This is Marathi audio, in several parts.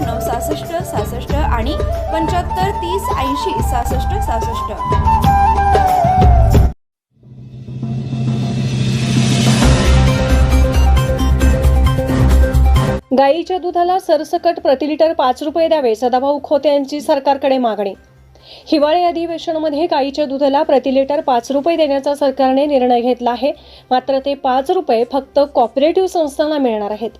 पंच्याण्णव सहासष्ट सहासष्ट आणि पंच्याहत्तर तीस ऐंशी सहासष्ट सहासष्ट. गाईच्या दुधाला सरसकट प्रति लिटर पाच रुपये द्यावे सदाभाऊ खोत यांची सरकारकडे मागणी. हिवाळी अधिवेशनामध्ये गाईच्या दुधाला प्रति लिटर पाच रुपये देण्याचा सरकारने निर्णय घेतला आहे. मात्र ते पाच रुपये फक्त कॉपरेटिव्ह संस्थांना मिळणार आहेत.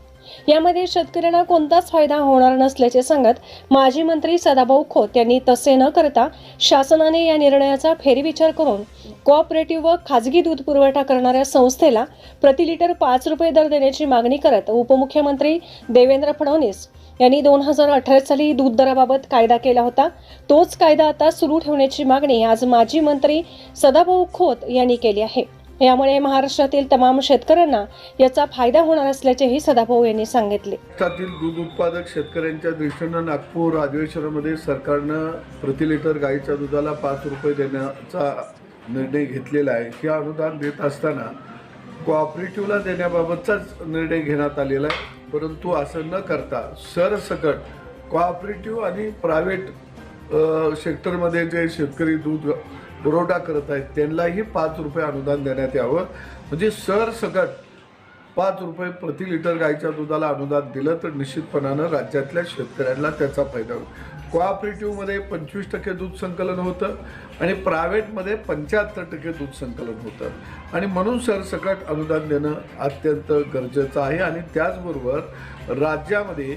यामध्ये शेतकऱ्यांना कोणताच फायदा होणार नसल्याचे सांगत माजी मंत्री सदाभाऊ खोत यांनी तसे न करता शासनाने या निर्णयाचा फेरविचार करून कोऑपरेटिव्ह व खाजगी दूध पुरवठा करणाऱ्या संस्थेला प्रति लिटर पाच रुपये दर देण्याची मागणी करत उपमुख्यमंत्री देवेंद्र फडणवीस यांनी दोन हजार अठरा साली दूध दराबाबत कायदा केला होता. तोच कायदा आता सुरू ठेवण्याची मागणी आज माजी मंत्री सदाभाऊ खोत यांनी केली आहे. यामुळे महाराष्ट्रातील तमाम शेतकऱ्यांना याचा फायदा होणार असल्याचेही सदाभाऊ यांनी सांगितले. महाराष्ट्रातील दूध उत्पादक शेतकऱ्यांच्या दृष्टीनं नागपूर अधिवेशनामध्ये सरकारनं प्रति लिटर गाईच्या दुधाला पाच रुपये देण्याचा निर्णय घेतलेला आहे. हे अनुदान देत असताना कोऑपरेटिव्हला देण्याबाबतचाच निर्णय घेण्यात आलेला आहे. परंतु असं न करता सरसकट कोऑपरेटिव्ह आणि प्रायव्हेट सेक्टरमध्ये जे शेतकरी दूध पुरवठा करत आहेत त्यांनाही पाच रुपये अनुदान देण्यात यावं. म्हणजे सरसकट पाच रुपये प्रति लिटर गाईच्या दुधाला अनुदान दिलं तर निश्चितपणानं राज्यातल्या शेतकऱ्यांना त्याचा फायदा होईल. कोऑपरेटिव्हमध्ये पंचवीस टक्के दूध संकलन होतं आणि प्रायव्हेटमध्ये पंच्याहत्तर टक्के दूध संकलन होतं. आणि म्हणून सरसकट अनुदान देणं अत्यंत गरजेचं आहे आणि त्याचबरोबर राज्यामध्ये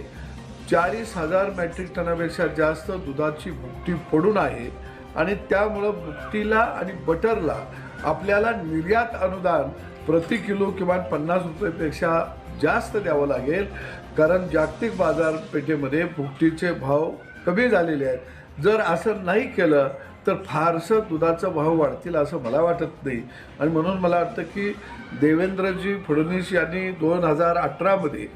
चाळीस हजार मॅट्रिक टनापेक्षा जास्त दुधाची भुकटी पडून आहे. आणि त्यामुळं भुकटीला आणि बटरला आपल्याला निर्यात अनुदान प्रति किलो किमान पन्नास रुपयेपेक्षा जास्त द्यावं लागेल. कारण जागतिक बाजारपेठेमध्ये भुकटीचे भाव कमी झालेले आहेत. जर असं नाही केलं तर फारसं दुधाचा भाव वाढतील असं मला वाटत नाही. आणि म्हणून मला वाटतं की देवेंद्रजी फडणवीस यांनी दोन हजार अठरामध्ये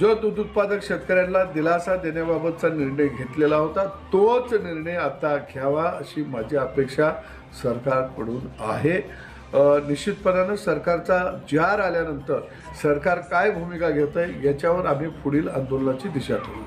जो दूध उत्पादक शेतकऱ्यांना दिलासा देण्याबाबतचा निर्णय घेतलेला होता तोच निर्णय आता घ्यावा अशी माझी अपेक्षा सरकारकडून आहे. निश्चितपणानं सरकारचा जार आल्यानंतर सरकार काय भूमिका घेत आहे याच्यावर आम्ही पुढील आंदोलनाची दिशा ठरवू.